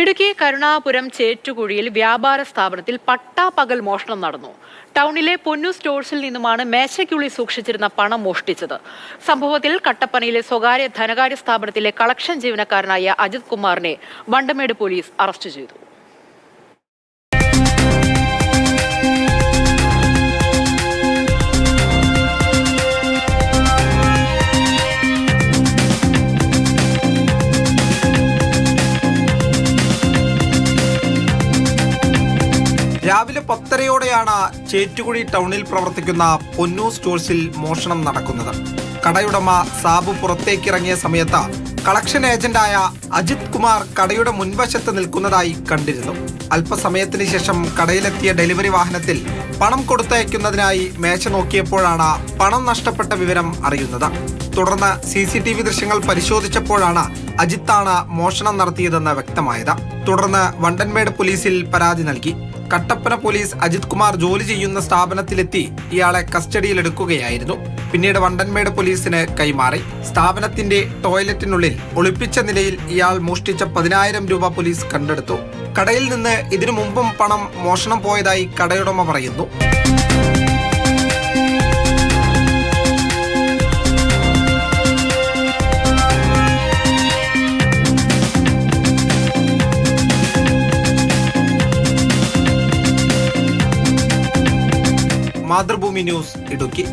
ഇടുക്കി കരുണാപുരം ചേറ്റുകുഴിയിൽ വ്യാപാര സ്ഥാപനത്തിൽ പട്ടാപകൽ മോഷണം നടന്നു. ടൗണിലെ പൊന്നു സ്റ്റോഴ്സിൽ നിന്നുമാണ് മേശയ്ക്കുള്ളിൽ സൂക്ഷിച്ചിരുന്ന പണം മോഷ്ടിച്ചത്. സംഭവത്തിൽ കട്ടപ്പനയിലെ സ്വകാര്യ ധനകാര്യ സ്ഥാപനത്തിലെ കളക്ഷൻ ജീവനക്കാരനായ അജിത് കുമാറിനെ വണ്ടമേട് പോലീസ് അറസ്റ്റ് ചെയ്തു. രാവിലെ പത്തരയോടെയാണ് ചേറ്റുകുഴി ടൗണിൽ പ്രവർത്തിക്കുന്ന പൊന്നു സ്റ്റോഴ്സിൽ മോഷണം നടക്കുന്നത്. കടയുടമ സാബു പുറത്തേക്കിറങ്ങിയ സമയത്ത് കളക്ഷൻ ഏജന്റായ അജിത് കുമാർ കടയുടെ മുൻവശത്ത് നിൽക്കുന്നതായി കണ്ടിരുന്നു. അല്പസമയത്തിന് ശേഷം കടയിലെത്തിയ ഡെലിവറി വാഹനത്തിൽ പണം കൊടുത്തയക്കുന്നതിനായി മേശ നോക്കിയപ്പോഴാണ് പണം നഷ്ടപ്പെട്ട വിവരം അറിയുന്നത്. തുടർന്ന് സി സി ടി വി ദൃശ്യങ്ങൾ പരിശോധിച്ചപ്പോഴാണ് അജിത്താണ് മോഷണം നടത്തിയതെന്ന് വ്യക്തമായത്. തുടർന്ന് വണ്ടൻമേട് പോലീസിൽ പരാതി നൽകി. കട്ടപ്പന പോലീസ് അജിത് കുമാർ ജോലി ചെയ്യുന്ന സ്ഥാപനത്തിലെത്തി. ഇയാളെ കസ്റ്റഡിയിലെടുക്കുകയായിരുന്നു. പിന്നീട് വണ്ടൻമേട് പോലീസിന് കൈമാറി. സ്ഥാപനത്തിന്റെ ടോയ്ലറ്റിനുള്ളിൽ ഒളിപ്പിച്ച നിലയിൽ ഇയാൾ മോഷ്ടിച്ച പതിനായിരം രൂപ പോലീസ് കണ്ടെടുത്തു. കടയിൽ നിന്ന് ഇതിനു മുമ്പും പണം മോഷണം പോയതായി കടയുടമ പറയുന്നു. മാതൃഭൂമി ന്യൂസ് ഇടുക്കി.